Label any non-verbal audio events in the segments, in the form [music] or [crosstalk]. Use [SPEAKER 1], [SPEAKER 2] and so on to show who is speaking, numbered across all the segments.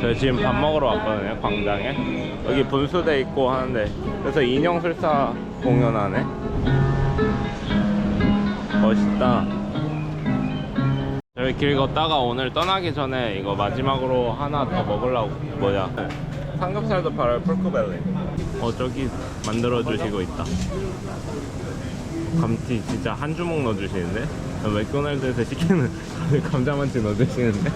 [SPEAKER 1] 저희 지금 밥 먹으러 왔거든요 광장에. 여기 분수대 있고 하는데. 그래서 인형술사 공연하네 멋있다. 저희 길 걷다가 오늘 떠나기 전에 이거 마지막으로 하나 더 먹으려고. 뭐냐? 삼겹살도 팔아요 폴크벨리. 어 저기 만들어 주시고 있다. 감튀 진짜 한 주먹 넣어주시는데? 맥도날드에서 시키는 [laughs] 감자만치 넣어주시는데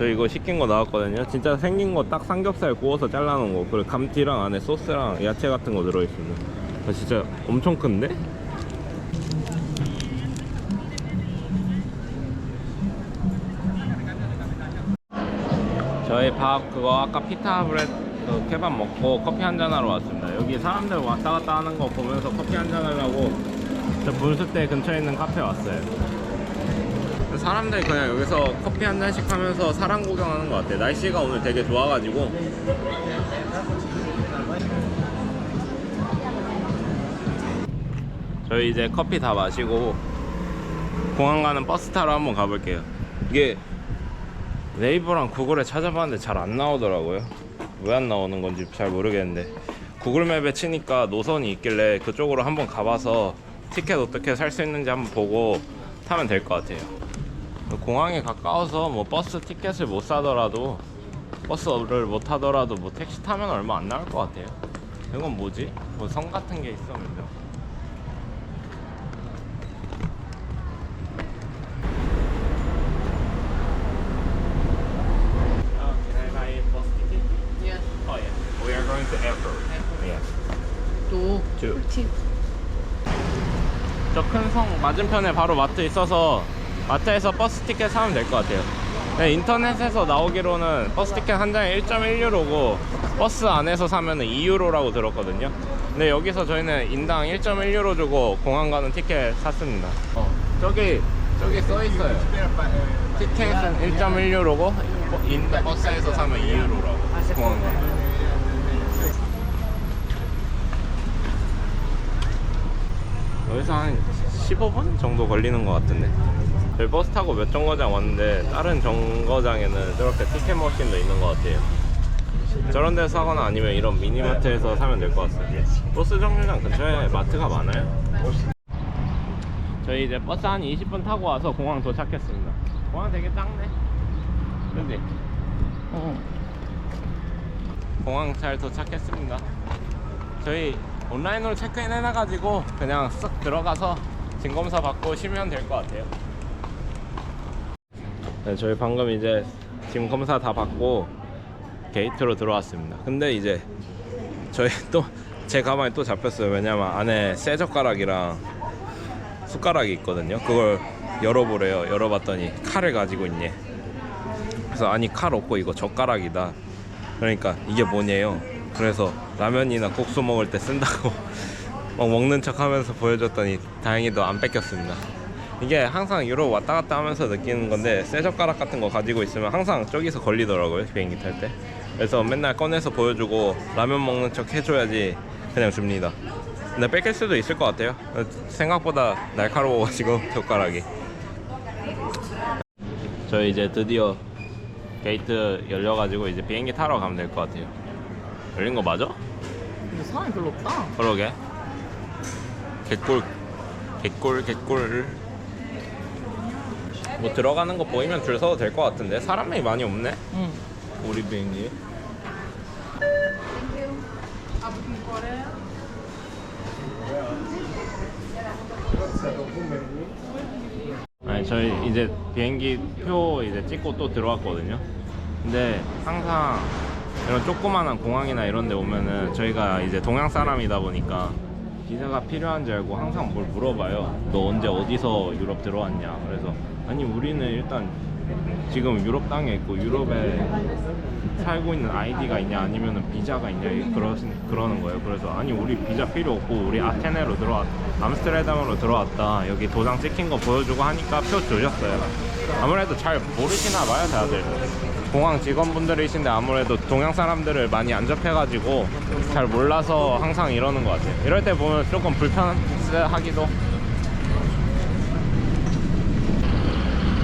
[SPEAKER 1] 저 이거 시킨 거 나왔거든요 진짜 생긴 거 딱 삼겹살 구워서 잘라놓은 거 그리고 감튀랑 안에 소스랑 야채 같은 거 들어있습니다 아, 진짜 엄청 큰데? 저희 밥 그거 아까 피타 브레드 그 케밥 먹고 커피 한잔 하러 왔습니다. 여기 사람들 왔다 갔다 하는 거 보면서 커피 한잔 하려고 저 분수대 근처에 있는 카페 왔어요. 사람들이 그냥 여기서 커피 한 잔씩 하면서 사람 구경하는 것 같아요. 날씨가 오늘 되게 좋아가지고 저희 이제 커피 다 마시고 공항 가는 버스 타러 한번 가볼게요. 이게 네이버랑 구글에 찾아봤는데 잘 안 나오더라고요. 왜 안 나오는 건지 잘 모르겠는데 구글 맵에 치니까 노선이 있길래 그쪽으로 한번 가봐서 티켓 어떻게 살 수 있는지 한번 보고 타면 될 것 같아요. 공항에 가까워서 뭐 버스 티켓을 못 사더라도 버스를 못 타더라도 뭐 택시 타면 얼마 안 나올 것 같아요. 이건 뭐지? 뭐 성 같은 게 있어.
[SPEAKER 2] 꿀팁.
[SPEAKER 1] 저큰 성 맞은편에 바로 마트 있어서 마트에서 버스 티켓 사면 될 것 같아요. 네, 인터넷에서 나오기로는 버스 티켓 한 장에 1.1유로고 버스 안에서 사면 은 2유로라고 들었거든요. 근데 여기서 저희는 인당 1.1유로 주고 공항 가는 티켓 샀습니다. 어, 저기 저기 써 있어요. 티켓은 1.1유로고 인 버스에서 사면 2유로라고 공항 가는. 여기서 한 15분 정도 걸리는 것 같은데 저희 버스 타고 몇 정거장 왔는데 다른 정거장에는 저렇게 티켓 머신도 있는 것 같아요 저런 데서 사거나 아니면 이런 미니마트에서 사면 될 것 같아요 버스 정류장 근처에 마트가 많아요 저희 이제 버스 한 20분 타고 와서 공항 도착했습니다 공항 되게 작네 그지?
[SPEAKER 2] 어.
[SPEAKER 1] 공항 잘 도착했습니다. 저희 온라인으로 체크인 해놔가지고 그냥 쓱 들어가서 짐 검사 받고 쉬면 될 것 같아요. 네, 저희 방금 이제 짐 검사 다 받고 게이트로 들어왔습니다. 근데 이제 저희 [laughs] 또 제 가방에 또 잡혔어요. 왜냐면 안에 새 젓가락이랑 숟가락이 있거든요. 그걸 열어보래요. 열어봤더니 칼을 가지고 있네. 그래서 아니 칼 없고 이거 젓가락이다. 그러니까 이게 뭐냐요. 그래서 라면이나 국수 먹을 때 쓴다고 [laughs] 막 먹는 척 하면서 보여줬더니 다행히도 안 뺏겼습니다. 이게 항상 유럽 왔다 갔다 하면서 느끼는 건데 쇠 젓가락 같은 거 가지고 있으면 항상 저기서 걸리더라고요 비행기 탈 때. 그래서 맨날 꺼내서 보여주고 라면 먹는 척 해줘야지 그냥 줍니다. 근데 뺏길 수도 있을 것 같아요. 생각보다 날카로워가지고 [laughs] 젓가락이. 저희 이제 드디어 게이트 열려가지고 이제 비행기 타러 가면 될 것 같아요. 열린 거 맞아?
[SPEAKER 2] 근데 사람이 별로 없다.
[SPEAKER 1] 그러게. 개꿀, 개꿀, 개꿀. 뭐 들어가는 거 보이면 줄 서도 될 것 같은데 사람이 많이 없네.
[SPEAKER 2] 응.
[SPEAKER 1] 우리 비행기. 아니 저희 이제 비행기 표 이제 찍고 또 들어왔거든요. 근데 항상 이런 조그만한 공항이나 이런 데 오면은 저희가 이제 동양 사람이다 보니까 비자가 필요한지 알고 항상 뭘 물어봐요. 너 언제 어디서 유럽 들어왔냐? 그래서 아니 우리는 일단 지금 유럽 땅에 있고 유럽에 살고 있는 아이디가 있냐 아니면은 비자가 있냐 그러, 그러는 거예요. 그래서 아니 우리 비자 필요 없고 우리 아테네로 들어왔 암스테르담으로 들어왔다. 여기 도장 찍힌 거 보여주고 하니까 표 주셨어요. 아무래도 잘 모르시나 봐요 다들. 공항 직원분들이신데 아무래도 동양 사람들을 많이 안 접해가지고 잘 몰라서 항상 이러는 것 같아요. 이럴 때 보면 조금 불편하기도.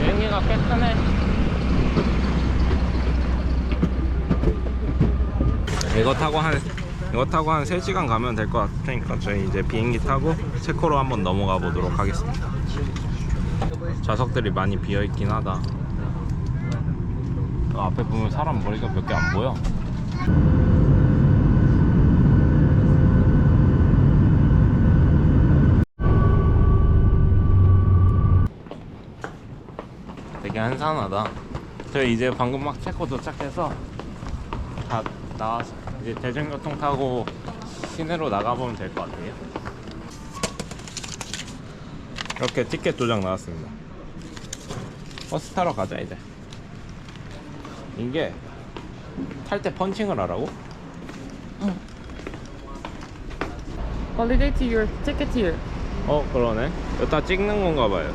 [SPEAKER 1] 비행기가 꽤 크네. 이거 타고 한 이거 타고 한 3시간 가면 될 것 같으니까 저희 이제 비행기 타고 체코로 한번 넘어가 보도록 하겠습니다. 좌석들이 많이 비어 있긴 하다. 그 앞에 보면 사람 머리가 몇 개 안 보여. 되게 한산하다. 저희 이제 방금 막 체코 도착해서 다 나와서 이제 대중교통 타고 시내로 나가보면 될 것 같아요. 이렇게 티켓 두장 나왔습니다. 버스 타러 가자 이제. 이게 탈 때 펀칭을 하라고?
[SPEAKER 2] Validate your ticket here.
[SPEAKER 1] 어 그러네. 여기다 찍는 건가 봐요.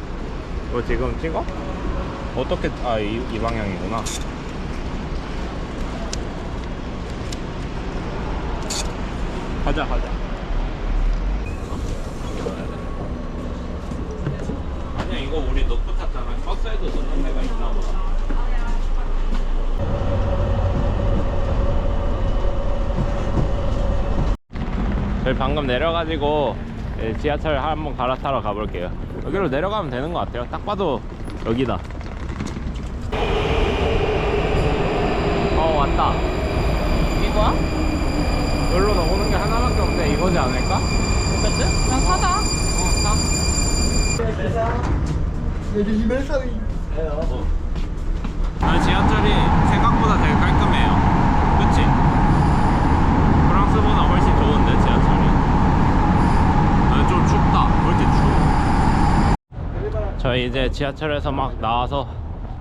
[SPEAKER 1] 이거 지금 찍어? 어떻게 아이 이 방향이구나. 가자 가자. 아니야 이거 우리 놓고 탔잖아. 버스에도 넣는 데가 있나 보다. 저희 방금 내려가지고 예, 지하철 한번 갈아타러 가볼게요. 여기로 내려가면 되는 것 같아요. 딱 봐도 여기다. 어 왔다.
[SPEAKER 2] 이거야?
[SPEAKER 1] 여기로 나오는 게 하나밖에 없는데 이거지 않을까?
[SPEAKER 2] 그치? 그냥 사자.
[SPEAKER 1] 어, 사. 아, 지하철이 생각보다 되게 깔끔해요. 그치? 프랑스보다 훨씬 좋은데, 지하철이. 아, 좀 춥다. 왜 이렇게 추워? 저희 이제 지하철에서 막 나와서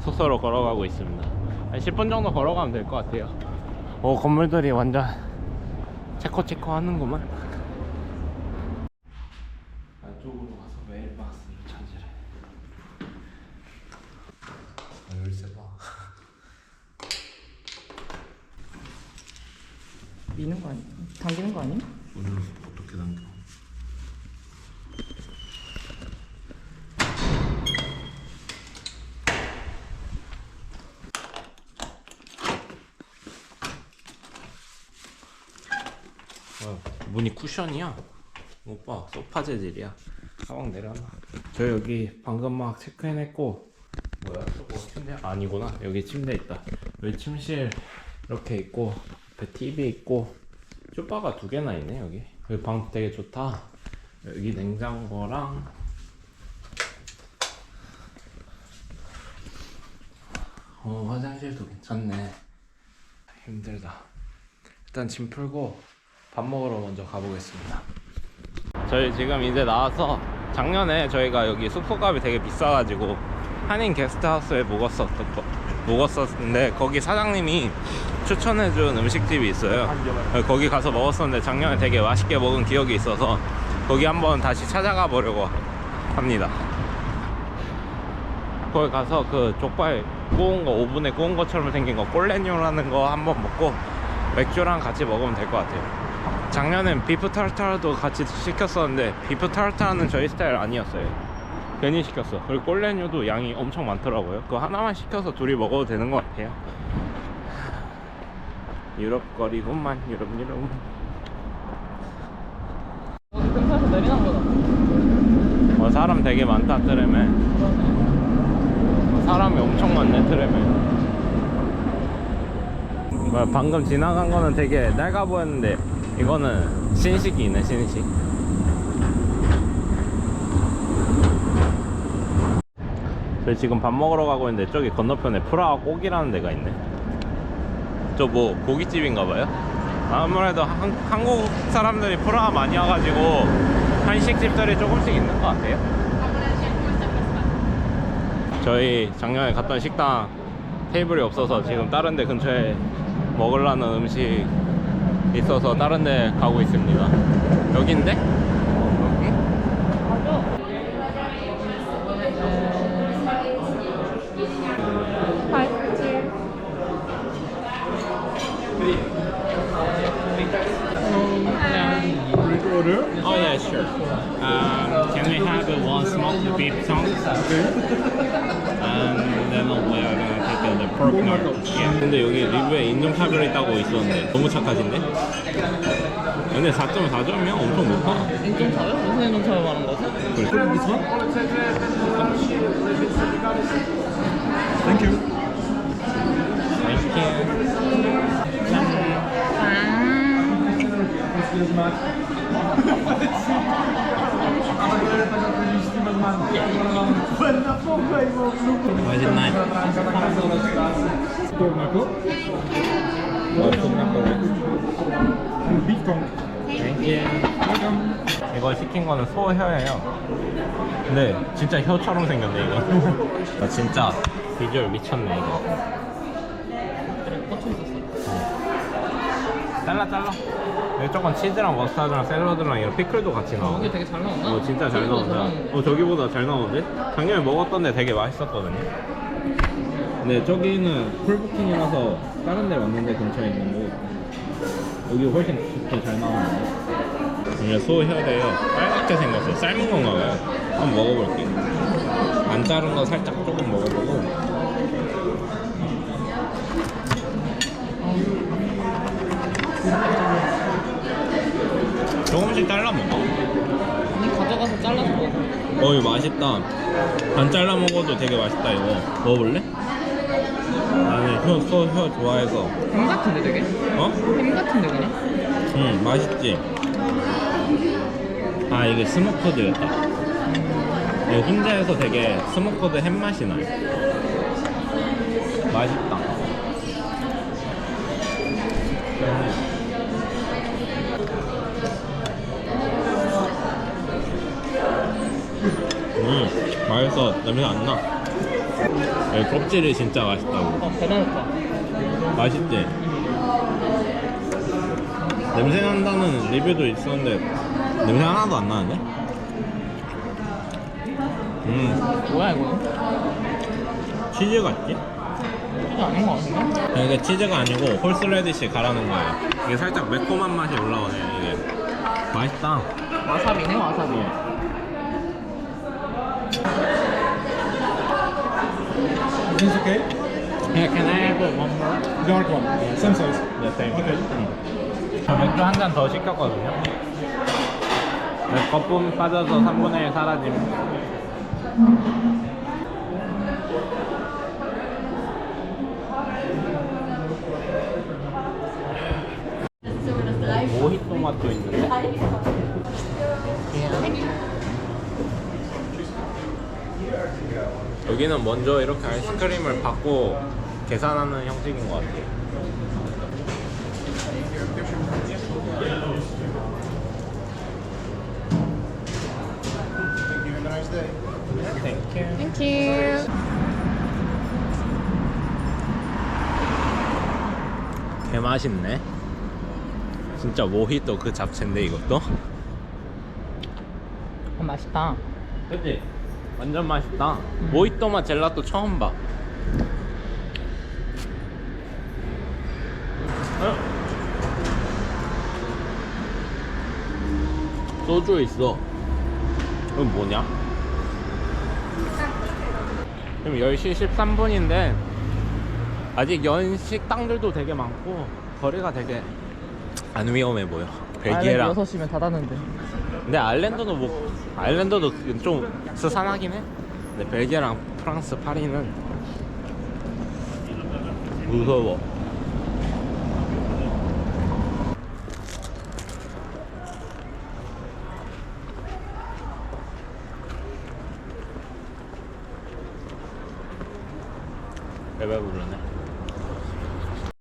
[SPEAKER 1] 숙소로 걸어가고 있습니다. 한 10분 정도 걸어가면 될 것 같아요. 오, 건물들이 완전 체코체코 하는구만. 안쪽으로 가서 메일박스를 찾으래. 아, 열쇠 봐.
[SPEAKER 2] 미는 거 아니야? 당기는 거 아니야?
[SPEAKER 1] 문을 어떻게 당겨? 와, 문이 쿠션이야. 오빠 소파 재질이야. 가방 내려놔. 저 여기 방금 막 체크인했고 뭐야 저거 침대 아니구나 여기 침대 있다. 여기 침실 이렇게 있고 옆에 TV 있고 쇼파가 두 개나 있네 여기. 여기 방 되게 좋다. 여기 냉장고랑 어 화장실도 괜찮네. 힘들다. 일단 짐 풀고 밥 먹으러 먼저 가보겠습니다. 저희 지금 이제 나와서 작년에 저희가 여기 숙소값이 되게 비싸가지고 한인 게스트하우스에 묵었었던 거 묵었었는데 거기 사장님이 추천해준 음식집이 있어요. 거기 가서 먹었었는데 작년에 되게 맛있게 먹은 기억이 있어서 거기 한번 다시 찾아가 보려고 합니다. 거기 가서 그 족발 구운 거 오븐에 구운 것처럼 생긴 거 꼴레뇨라는 거 한번 먹고 맥주랑 같이 먹으면 될 것 같아요. 작년엔 비프 타르타르도 같이 시켰었는데 비프 타르타르는 저희 스타일 아니었어요. 괜히 시켰어. 그리고 꼴레뇨도 양이 엄청 많더라고요. 그거 하나만 시켜서 둘이 먹어도 되는 것 같아요. 유럽 거리구만 유럽 유럽.
[SPEAKER 2] 근처에서 내리는 거다.
[SPEAKER 1] 어, 사람 되게 많다 트램에. 사람이 엄청 많네 트램에. 방금 지나간 거는 되게 낡아 보였는데 이거는 신식이네 신식. 저희 지금 밥 먹으러 가고 있는데 저기 건너편에 프라하 꼭이라는 데가 있네. 저 뭐 고깃집인가 봐요? 아무래도 한, 한국 사람들이 프라하 많이 와가지고 한식집들이 조금씩 있는 것 같아요. 저희 작년에 갔던 식당 테이블이 없어서 지금 다른 데 근처에 먹으려는 음식 있어서 다른 데 가고 있습니다. 여긴데? 여기?
[SPEAKER 3] order?
[SPEAKER 1] Oh yeah, sure. Um, can we have a one smoked beef tongue?
[SPEAKER 3] Okay.
[SPEAKER 1] And then we are gonna take a the pork. 근데 여기 리뷰에 인종차별이 있다고 있었는데 너무 착하신데? 근데 4.4점이면 엄청 높아.
[SPEAKER 2] 인종차별? 무슨 인종차별 말하는 거지?
[SPEAKER 3] One? Thank you.
[SPEAKER 1] You. 맛있나요?
[SPEAKER 3] Knuckle. and beef tongue.
[SPEAKER 1] Thank you.
[SPEAKER 3] Welcome.
[SPEAKER 1] 이거 시킨 거는 소혀예요. 근데 진짜 혀처럼 생겼네 이거. 나 [laughs] 진짜 비주얼 미쳤네 이거.
[SPEAKER 2] 있었어
[SPEAKER 1] 잘라 잘라. 여기 조금 치즈랑 머스타드랑 샐러드랑 이런 피클도 같이 나와.
[SPEAKER 2] 여기 되게 잘 나온다
[SPEAKER 1] 어 진짜 잘
[SPEAKER 2] 저기보다
[SPEAKER 1] 나온다. 어 저기보다 잘 나오는데? 작년에 먹었던 데 되게 맛있었거든요. 근데 저기는 풀부킹이라서 다른 데 왔는데 근처에 있는 거 여기 훨씬 더잘 나오는데. 이게 소 혀래요. 빨갛게 생겼어. 삶은 건가 봐요. 한번 먹어볼게. 안 자른 거 살짝 조금 먹어보고. 조금씩 잘라 먹어.
[SPEAKER 2] 아니 가져가서 잘라서 먹어
[SPEAKER 1] 어 이거 맛있다 안 잘라 먹어도 되게 맛있다 이거 먹어볼래? 혀, 소, 혀 좋아해서.
[SPEAKER 2] 햄 같은데 되게?
[SPEAKER 1] 어?
[SPEAKER 2] 햄 같은데 그냥?
[SPEAKER 1] 응 맛있지? 아 이게 스모커드였다. 이거 혼자 해서 되게 스모커드 햄 맛이 나요. 맛있다. 음 맛있어. 냄새 안 나 이 껍질이 진짜 맛있다고
[SPEAKER 2] 어 대단하다
[SPEAKER 1] 맛있지? 냄새 난다는 리뷰도 있었는데 냄새 하나도 안 나는데? 음
[SPEAKER 2] 뭐야 이거는?
[SPEAKER 1] 치즈 같지?
[SPEAKER 2] 진짜 아닌 거 같은데?
[SPEAKER 1] 이게 치즈가 아니고 홀스레디시 갈아놓은 거예요 이게 살짝 매콤한 맛이 올라오네 이게 맛있다
[SPEAKER 2] 와사비네 와사비
[SPEAKER 3] Is this okay?
[SPEAKER 1] Yeah, can I have one more?
[SPEAKER 3] Dark one. Same size.
[SPEAKER 1] 네, same.
[SPEAKER 3] Okay.
[SPEAKER 1] 저 맥주 한 잔 더 시켰거든요 네, 거품 빠져서 3분의 1 사라짐 모히또 맛도 있는데 여기는 먼저 이렇게 아이스크림을 받고 계산하는 형식인 것 같아요 Thank you. 개 맛있네. 진짜 모히또 그 잡채인데 이것도.
[SPEAKER 2] 어, 맛있다
[SPEAKER 1] 그치? 완전 맛있다. 모히또 맛 젤라또 처음 봐. 어? 소주 있어. 이건 뭐냐? 지금 10시 13분인데 아직 연 식당들도 되게 많고 거리가 되게 안 위험해 보여. 벨기에랑
[SPEAKER 2] 6시면 닫았는데
[SPEAKER 1] 근데 아일랜드도 뭐 아일랜드도 좀 스산하긴 해. 근데 벨기에랑 프랑스 파리는 무서워.